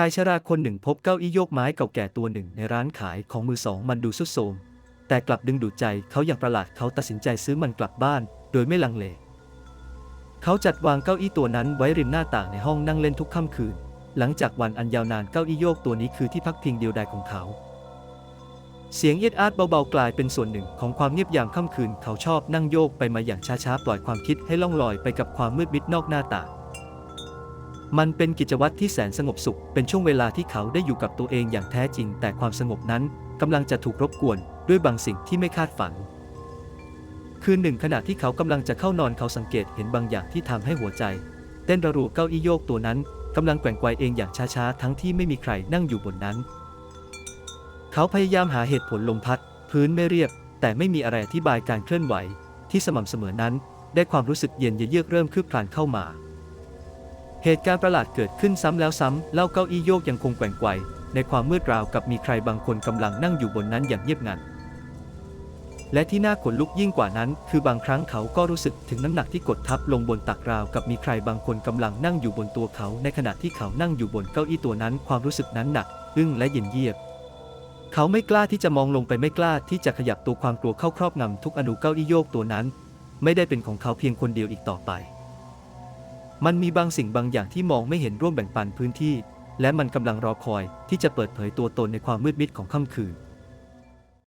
ชายชราคนหนึ่งพบเก้าอี้โยกไม้เก่าแก่ตัวหนึ่งในร้านขายของมือสองมันดูสุดโทมแต่กลับดึงดูดใจเขาอย่างประหลาดเขาตัดสินใจซื้อมันกลับบ้าน โดยไม่ลังเล เขาจัดวางเก้าอี้ตัวนั้นไว้ริมหน้าต่างในห้องนั่งเล่นทุกค่ำคืน หลังจากวันอันยาวนานเก้าอี้โยกตัวนี้คือที่พักพิงเดียวดายของเขา เสียงเอียดอาดเบาๆกลายเป็นส่วนหนึ่งของความเงียบยามค่ำคืน เขาชอบนั่งโยกไปมาอย่างช้าๆปล่อยความคิดให้ล่องลอยไปกับความมืดมิดนอกหน้าต่าง มันเป็นกิจวัตรที่แสนสงบสุข เป็นช่วงเวลาที่เขาได้อยู่กับตัวเองอย่างแท้จริง แต่ความสงบนั้นกำลังจะถูกรบกวนด้วยบางสิ่งที่ไม่คาดฝัน คืนหนึ่งขณะที่เขากำลังจะเข้านอนเขาสังเกตเห็นบางอย่างที่ทำให้หัวใจ เต้นระรัวเก้าอี้โยกตัวนั้นกำลังแกว่งไกวเองอย่างช้าๆ ทั้งที่ไม่มีใครนั่งอยู่บนนั้น เขาพยายามหาเหตุผลลมพัด พื้นไม่เรียบ แต่ไม่มีอะไรอธิบายการเคลื่อนไหว ที่สม่ำเสมอนั้น ได้ความรู้สึกเย็นเยือกเริ่มคืบคลานเข้ามา เหตุการณ์ประหลาดเกิดขึ้นซ้ำแล้วซ้ำเล่าเก้าอี้โยกยังคงแกว่งไกวในความมืดราวกับมีใครบางคนกำลังนั่งอยู่บนนั้นอย่างเงียบงัน และที่น่าขนลุกยิ่งกว่านั้น คือบางครั้งเขาก็รู้สึกถึงน้ำหนักที่กดทับลงบนตักราวกับมีใครบางคนกำลังนั่งอยู่บนตัวเขา ในขณะที่เขานั่งอยู่บนเก้าอี้ตัวนั้น ความรู้สึกนั้นหนัก อึ้งและเย็นเยียบ เขาไม่กล้าที่จะมองลงไปไม่กล้าที่จะขยับตัวความกลัวเข้าครอบงำทุกอนุเก้าอี้โยกตัวนั้น ไม่ได้เป็นของเขาเพียงคนเดียวอีกต่อไป มันมีบางสิ่งบางอย่างที่มองไม่เห็นร่วมแบ่งปันพื้นที่ และมันกำลังรอคอยที่จะเปิดเผยตัวตนในความมืดมิดของค่ำคืน